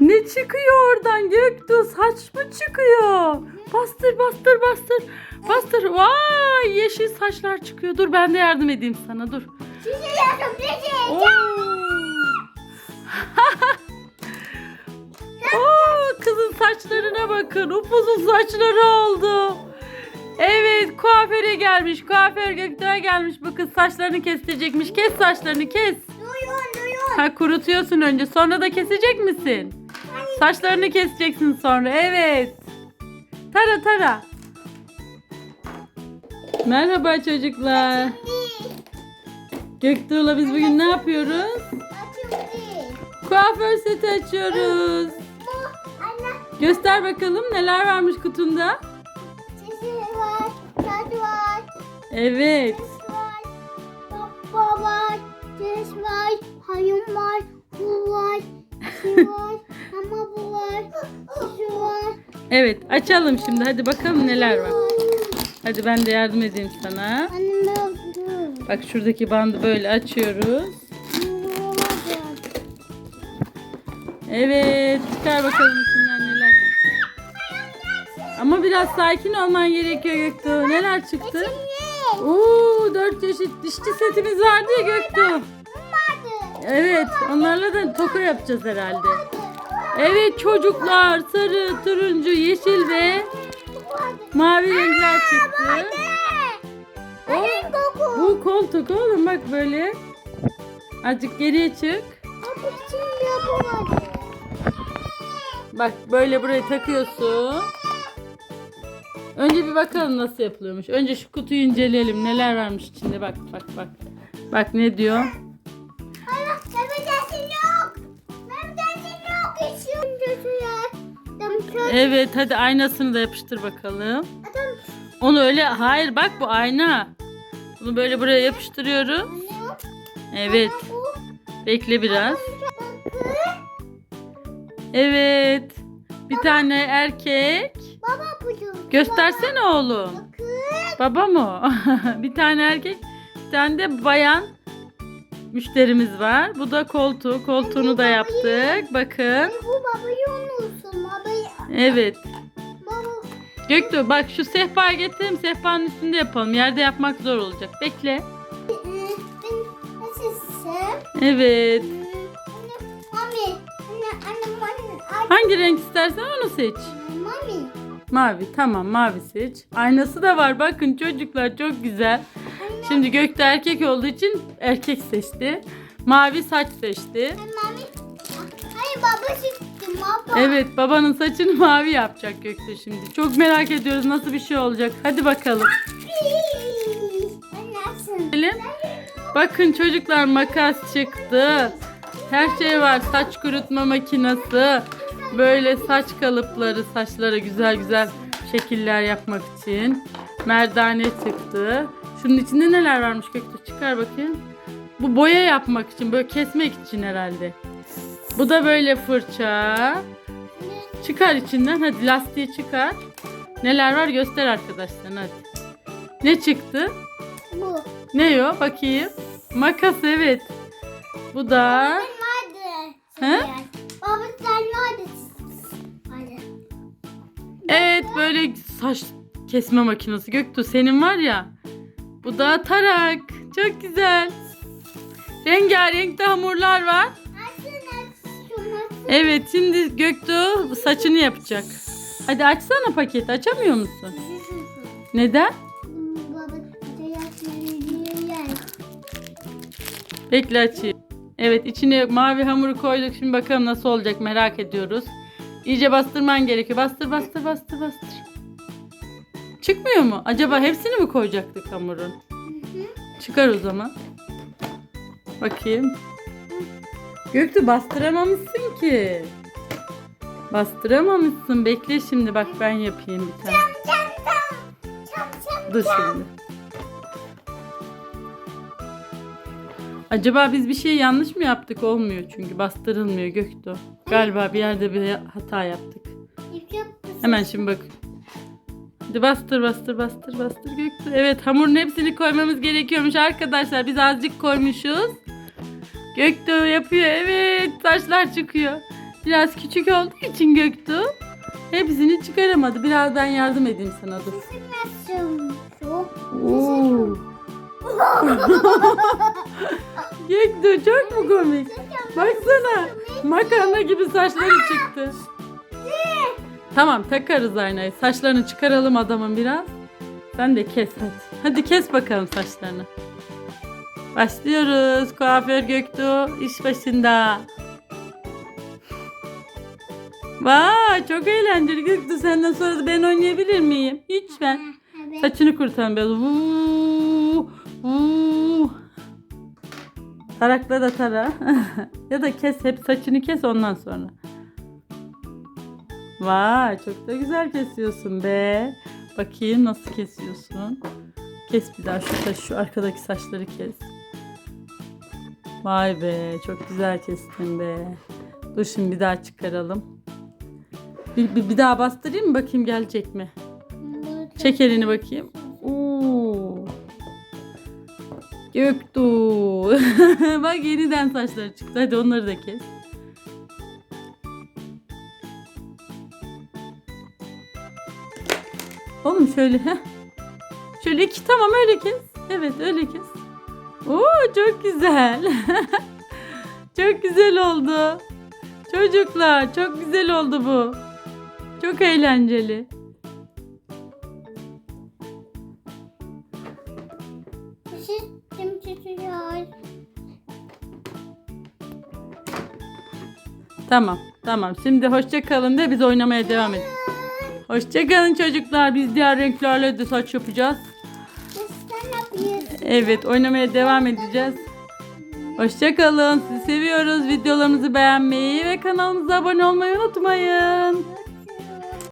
Ne çıkıyor oradan Göktuğ? Saç mı çıkıyor? Bastır bastır bastır. Bastır. Vay yeşil saçlar çıkıyor. Dur ben de yardım edeyim sana dur. Oo. Oo, kızın saçlarına bakın. Upuzun saçları oldu. Evet kuaföre gelmiş. Kuaför Göktuğ'a gelmiş. Bu kız saçlarını kestirecekmiş. Kes saçlarını kes. Duyun. Ha kurutuyorsun önce. Sonra da kesecek misin? Saçlarını keseceksin sonra. Evet. Tara tara. Merhaba çocuklar. Göktuğ'la biz bugün ne yapıyoruz? Kuaför seti açıyoruz. Göster bakalım neler varmış kutunda. Evet. Baba var. Çiz var. Hayım var. Bu var. Şu var. Ama bu var. Şu var. Evet açalım şimdi. Hadi bakalım neler var. Hadi ben de yardım edeyim sana. Annem öldü. Bak şuradaki bandı böyle açıyoruz. Evet çıkar bakalım içinden neler. Ama biraz sakin olman gerekiyor Göktuğ. Neler çıktı? Oo dört çeşit dişçi setimiz vardı ya Göktuğ. Evet onlarla da toka yapacağız herhalde. Evet çocuklar sarı, turuncu, yeşil ve mavi renkler çıktı. O, bu koltuk oğlum bak böyle. Azıcık geriye çık. Bak böyle buraya takıyorsun. Önce bir bakalım nasıl yapılıyormuş. Önce şu kutuyu inceleyelim. Neler varmış içinde. Bak bak bak. Bak ne diyor? Evet hadi aynasını da yapıştır bakalım. Onu öyle hayır bak bu ayna. Bunu böyle buraya yapıştırıyorum. Evet. Bekle biraz. Evet. Bir tane erkek. Baba buldum. Göstersene oğlum. Baba mı? bir tane erkek, bir tane de bayan müşterimiz var. Bu da koltuğu. Koltuğunu da yaptık. Bakın. Bu. Babayı. Evet. Baba. Göktuğ bak şu sehpayı getirelim. Sehpanın üstünde yapalım. Yerde yapmak zor olacak. Bekle. Ee? Evet. Mami. Anne, Hangi renk istersen onu seç. mami. Mavi. Tamam mavi seç. Aynası da var. Bakın çocuklar çok güzel. Şimdi Göktuğ erkek olduğu için erkek seçti. Mavi saç seçti. Mami. Hayır baba çıktı baba. Evet babanın saçını mavi yapacak Göktuğ şimdi. Çok merak ediyoruz nasıl bir şey olacak. Hadi bakalım. Gelin. Bakın çocuklar makas çıktı. Her şey var. Saç kurutma makinesi. Böyle saç kalıpları saçlara güzel güzel şekiller yapmak için. Merdane çıktı. Şunun içinde neler varmış Göktuğ? Çıkar bakayım. Bu boya yapmak için böyle kesmek için herhalde. Bu da böyle fırça. Çıkar içinden hadi lastiği çıkar. Neler var göster arkadaşlar hadi. Ne çıktı? Bu. Ne o bakayım. Makas evet. Bu da. He? Evet böyle saç kesme makinesi. Göktuğ senin var ya. Bu da tarak. Çok güzel. Rengarenk de hamurlar var. Evet şimdi Göktuğ saçını yapacak. Hadi açsana paket. Açamıyor musun? Neden? Bekle açayım. Evet içine mavi hamuru koyduk. Şimdi bakalım nasıl olacak merak ediyoruz. İyice bastırman gerekiyor. Bastır bastır bastır bastır. Çıkmıyor mu? Acaba hepsini mi koyacaktık hamurun? Çıkar o zaman. Bakayım. Göktuğ bastıramamışsın ki. Bastıramamışsın. Bekle şimdi bak ben yapayım bir tane. Dur şimdi. Acaba biz bir şey yanlış mı yaptık? Olmuyor çünkü bastırılmıyor Göktuğ. Galiba bir yerde bir hata yaptık. Hemen şimdi bak. Hadi bastır bastır bastır bastır Göktuğ. Evet hamurun hepsini koymamız gerekiyormuş arkadaşlar. Biz azıcık koymuşuz. Göktuğ yapıyor. Evet taşlar çıkıyor. Biraz küçük olduğu için Göktuğ hepsini çıkaramadı. Biraz ben yardım edeyim sana dur. Oo. Göktuğ çok mu komik? Baksana makarna gibi saçları çıktı. Tamam takarız aynayı. Saçlarını çıkaralım adamın biraz. Sen de kes hadi. Hadi kes bakalım saçlarını. Başlıyoruz. Kuaför Göktuğ iş başında. Vay çok eğlenceli Göktuğ. Senden sonra da ben oynayabilir miyim? Lütfen. Evet. Saçını kurtan böyle. Vuu, vuu. Tarakla da tara. ya da kes hep saçını kes ondan sonra. Vay çok da güzel kesiyorsun be. Bakayım nasıl kesiyorsun. Kes bir daha şu saç, şu arkadaki saçları kes. Vay be çok güzel kestin be. Dur şimdi bir daha çıkaralım. Bir, bir, bir daha bastırayım mı bakayım gelecek mi? Çek elini bakayım. Oo. Göktuğ. Bak yeniden saçları çıktı. Hadi onları da kes. Oğlum şöyle heh. Şöyle iki tamam öyle kes. Evet öyle kes. Oo çok güzel. çok güzel oldu. Çocuklar çok güzel oldu bu. Çok eğlenceli. Tamam, tamam. Şimdi hoşça kalın de biz oynamaya devam edelim. Hoşça kalın çocuklar. Biz diğer renklerle de saç yapacağız. Evet, oynamaya devam edeceğiz. Hoşça kalın. Sizi seviyoruz. Videolarımızı beğenmeyi ve kanalımıza abone olmayı unutmayın.